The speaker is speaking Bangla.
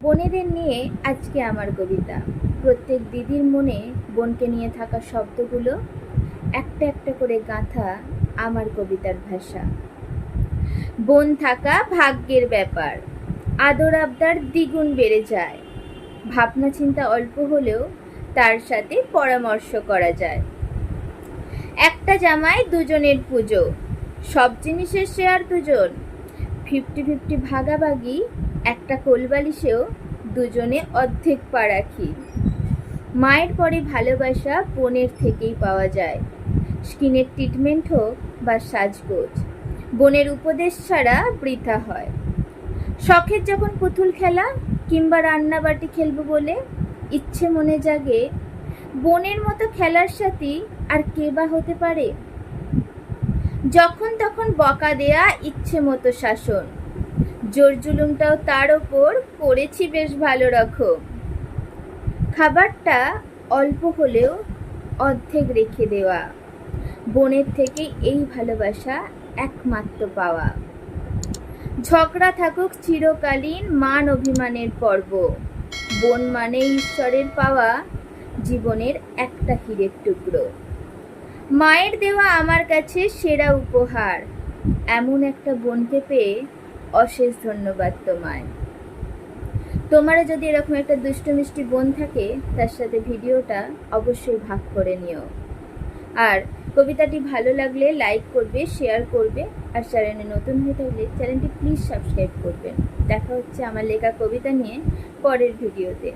বোনেদের নিয়ে আজকে আমার কবিতা। প্রত্যেক দিদির মনে বোনকে নিয়ে থাকা শব্দগুলো একটা একটা করে গাঁথা আমার কবিতার ভাষা। বোন থাকা ভাগ্যের ব্যাপার, আদর আবদার দ্বিগুণ বেড়ে যায়। ভাবনা চিন্তা অল্প হলেও তার সাথে পরামর্শ করা যায়। একটা জামায় দুজনের পুজো, সব জিনিসের শেয়ার দুজন। ফিফটি ফিফটি ভাগাভাগি একটা কোলবালিশেও দুজনে অর্ধেক পা রাখি মায়ের পরে ভালোবাসা বোনের থেকেই পাওয়া যায়। স্কিনের ট্রিটমেন্ট হোক বা সাজগোজ, বোনের উপদেশ ছাড়া বৃথা হয়। শখের যখন পুতুল খেলা কিংবা রান্নাবাটি খেলব বলে ইচ্ছে মনে জাগে, বোনের মতো খেলার সাথী আর কে বা হতে পারে? যখন তখন বকা দেয়া ইচ্ছে মতো শাসন জোর জুলুমটাও তার ওপর করেছি বেশ ভালো রকম। খাবারটা অল্প হলেও অর্ধেক রেখে দেওয়া। বোনের থেকে এই ভালোবাসা একমাত্র পাওয়া। ঝগড়া থাকুক চিরকালীন মান অভিমানের পর্ব। বোন মানে ঈশ্বরের পাওয়া জীবনের একটা হীরের টুকরো। মায়ের দেওয়া আমার কাছে সেরা উপহার। এমন একটা বোনকে পেয়ে অশেষ ধন্যবাদ তোমায়। তোমারও যদি এরকম একটা দুষ্টু মিষ্টি বোন থাকে, তার সাথে ভিডিওটা অবশ্যই ভাগ করে নিও। আর কবিতাটি ভালো লাগলে লাইক করবে শেয়ার করবে, আর চ্যানেলে নতুন হয়ে থাকলে চ্যানেলটি প্লিজ সাবস্ক্রাইব করবেন দেখা হচ্ছে আমার লেখা কবিতা নিয়ে পরের ভিডিওতে।